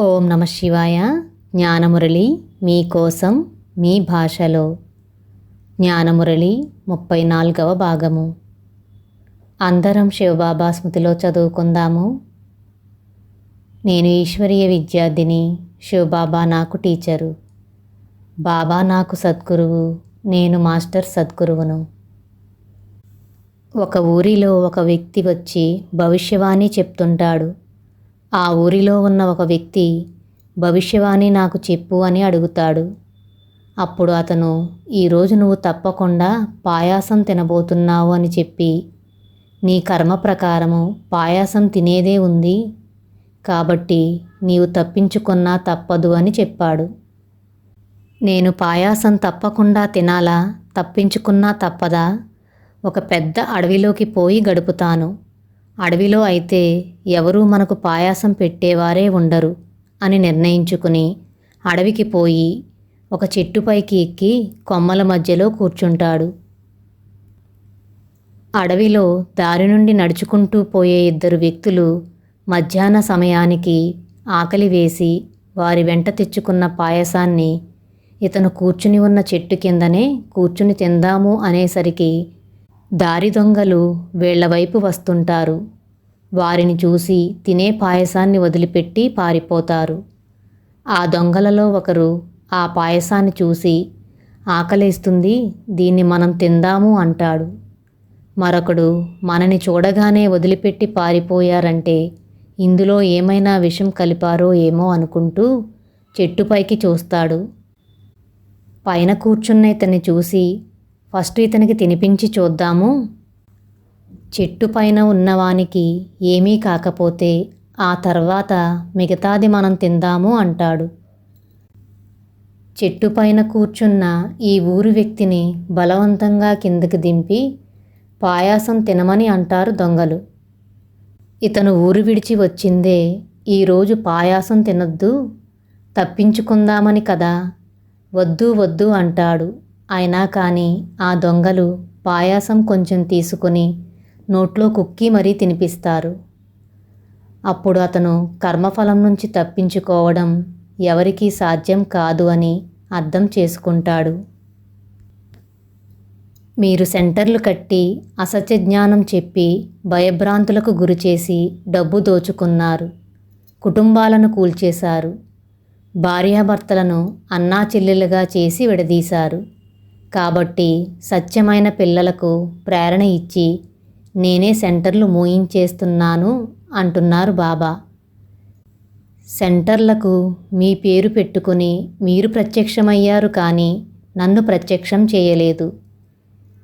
ఓం నమ శివాయ. జ్ఞానమురళి మీకోసం మీ భాషలో. జ్ఞానమురళి ముప్పై నాలుగవ భాగము. అందరం శివబాబా స్మృతిలో చదువుకుందాము. నేను ఈశ్వరీయ విద్యార్థిని శివబాబా నాకు టీచరు. బాబా నాకు సద్గురువు నేను మాస్టర్ సద్గురువును. ఒక ఊరిలో ఒక వ్యక్తి వచ్చి భవిష్యవాణి చెప్తుంటాడు. ఆ ఊరిలో ఉన్న ఒక వ్యక్తి భవిష్యవాణి నాకు చెప్పు అని అడుగుతాడు. అప్పుడు అతను ఈరోజు నువ్వు తప్పకుండా పాయాసం తినబోతున్నావు అని చెప్పి నీ కర్మ ప్రకారము పాయాసం తినేదే ఉంది కాబట్టి నీవు తప్పించుకున్నా తప్పదు అని చెప్పాడు. నేను పాయాసం తప్పకుండా తినాలా? తప్పించుకున్నా తప్పదా? ఒక పెద్ద అడవిలోకి పోయి గడుపుతాను. అడవిలో అయితే ఎవరూ మనకు పాయాసం పెట్టేవారే ఉండరు అని నిర్ణయించుకుని అడవికి పోయి ఒక చెట్టుపైకి ఎక్కి కొమ్మల మధ్యలో కూర్చుంటాడు. అడవిలో దారి నుండి నడుచుకుంటూ పోయే ఇద్దరు వ్యక్తులు మధ్యాహ్న సమయానికి ఆకలి వేసి వారి వెంట తెచ్చుకున్న పాయసాన్ని ఇతను కూర్చుని ఉన్న చెట్టు కిందనే కూర్చుని తిందాము అనేసరికి దారి దొంగలు వీళ్ళ వైపు వస్తుంటారు. వారిని చూసి తినే పాయసాన్ని వదిలిపెట్టి పారిపోతారు. ఆ దొంగలలో ఒకరు ఆ పాయసాన్ని చూసి ఆకలేస్తుంది దీన్ని మనం తిందాము అంటాడు. మరొకడు మనని చూడగానే వదిలిపెట్టి పారిపోయారంటే ఇందులో ఏమైనా విషం కలిపారో ఏమో అనుకుంటూ చెట్టుపైకి చూస్తాడు. పైన కూర్చున్న ఇతన్ని చూసి ఫస్ట్ ఇతనికి తినిపించి చూద్దాము. చెట్టు పైన ఉన్నవానికి ఏమీ కాకపోతే ఆ తర్వాత మిగతాది మనం తిందాము అంటాడు. చెట్టు పైన కూర్చున్న ఈ ఊరు వ్యక్తిని బలవంతంగా కిందకి దింపి పాయాసం తినమని అంటారు దొంగలు. ఇతను ఊరు విడిచి వచ్చిందే ఈరోజు పాయాసం తినొద్దు తప్పించుకుందామని కదా వద్దు వద్దు అంటాడు. అయినా కానీ ఆ దొంగలు పాయాసం కొంచెం తీసుకుని నోట్లో కుక్కి మరీ తినిపిస్తారు. అప్పుడు అతను కర్మఫలం నుంచి తప్పించుకోవడం ఎవరికీ సాధ్యం కాదు అని అర్థం చేసుకుంటాడు. మీరు సెంటర్లు కట్టి అసత్య జ్ఞానం చెప్పి భయభ్రాంతులకు గురిచేసి డబ్బు దోచుకున్నారు. కుటుంబాలను కూల్చేశారు. భార్యాభర్తలను అన్నా చెల్లెలుగా చేసి విడదీశారు. కాబట్టి సత్యమైన పిల్లలకు ప్రేరణ ఇచ్చి నేనే సెంటర్లు మూయించేస్తున్నాను అంటున్నారు బాబా. సెంటర్లకు మీ పేరు పెట్టుకుని మీరు ప్రత్యక్షమయ్యారు కానీ నన్ను ప్రత్యక్షం చేయలేదు.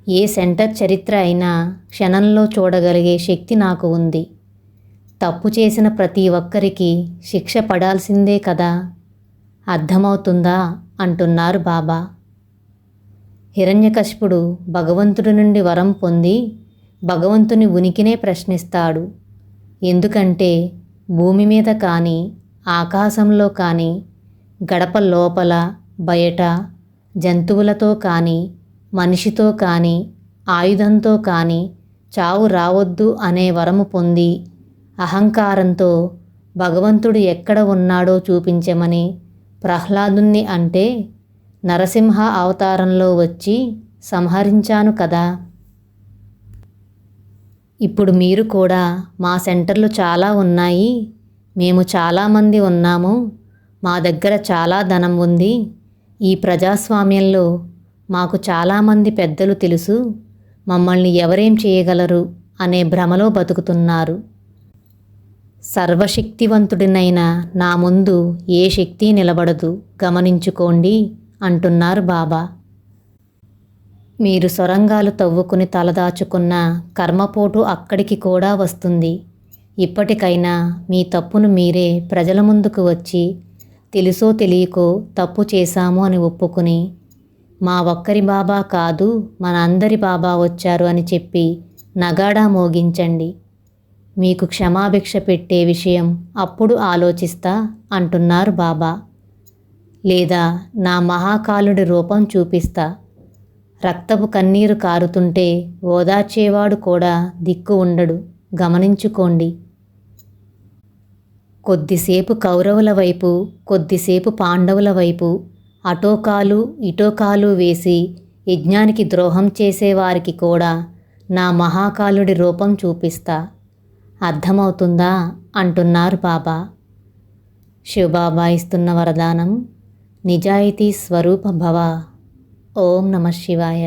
ఏ సెంటర్ చరిత్ర అయినా క్షణంలో చూడగలిగే శక్తి నాకు ఉంది. తప్పు చేసిన ప్రతి ఒక్కరికి శిక్ష పడాల్సిందే కదా. అర్థమవుతుందా? అంటున్నారు బాబా. హిరణ్యకశిపుడు భగవంతుడి నుండి వరం పొంది భగవంతుని ఉనికినే ప్రశ్నిస్తాడు. ఎందుకంటే భూమి మీద కానీ ఆకాశంలో కానీ గడప లోపల బయట జంతువులతో కానీ మనిషితో కానీ ఆయుధంతో కానీ చావు రావద్దు అనే వరము పొంది అహంకారంతో భగవంతుడు ఎక్కడ ఉన్నాడో చూపించమని ప్రహ్లాదుణ్ణి అంటే నరసింహ అవతారంలో వచ్చి సంహరించాను కదా. ఇప్పుడు మీరు కూడా మా సెంటర్లు చాలా ఉన్నాయి. మేము చాలామంది ఉన్నాము. మా దగ్గర చాలా ధనం ఉంది. ఈ ప్రజాస్వామ్యంలో మాకు చాలామంది పెద్దలు తెలుసు. మమ్మల్ని ఎవరేం చేయగలరు అనే భ్రమలో బతుకుతున్నారు. సర్వశక్తివంతుడినైన నా ముందు ఏ శక్తి నిలబడదు. గమనించుకోండి. అంటున్నారు బాబా. మీరు సొరంగాలు తవ్వుకుని తలదాచుకున్న కర్మపోటు అక్కడికి కూడా వస్తుంది. ఇప్పటికైనా మీ తప్పును మీరే ప్రజల ముందుకు వచ్చి తెలుసో తెలియకో తప్పు చేశాము అని ఒప్పుకుని మా ఒక్కరి బాబా కాదు మన అందరి బాబా వచ్చారు అని చెప్పి నగాడా మోగించండి. మీకు క్షమాభిక్ష పెట్టే విషయం అప్పుడు ఆలోచిస్తా అంటున్నారు బాబా. లేదా నా మహాకాలుడి రూపం చూపిస్తా. రక్తపు కన్నీరు కారుతుంటే ఓదార్చేవాడు కూడా దిక్కు ఉండడు. గమనించుకోండి. కొద్దిసేపు కౌరవుల వైపు కొద్దిసేపు పాండవుల వైపు అటోకాలు ఇటోకాలు వేసి యజ్ఞానికి ద్రోహం చేసేవారికి కూడా నా మహాకాలుడి రూపం చూపిస్తా. అర్థమవుతుందా? అంటున్నారు బాబా. శివబాబా ఇస్తున్న వరదానం నిజాయితీ స్వరూప భవ ఓం నమ శివాయ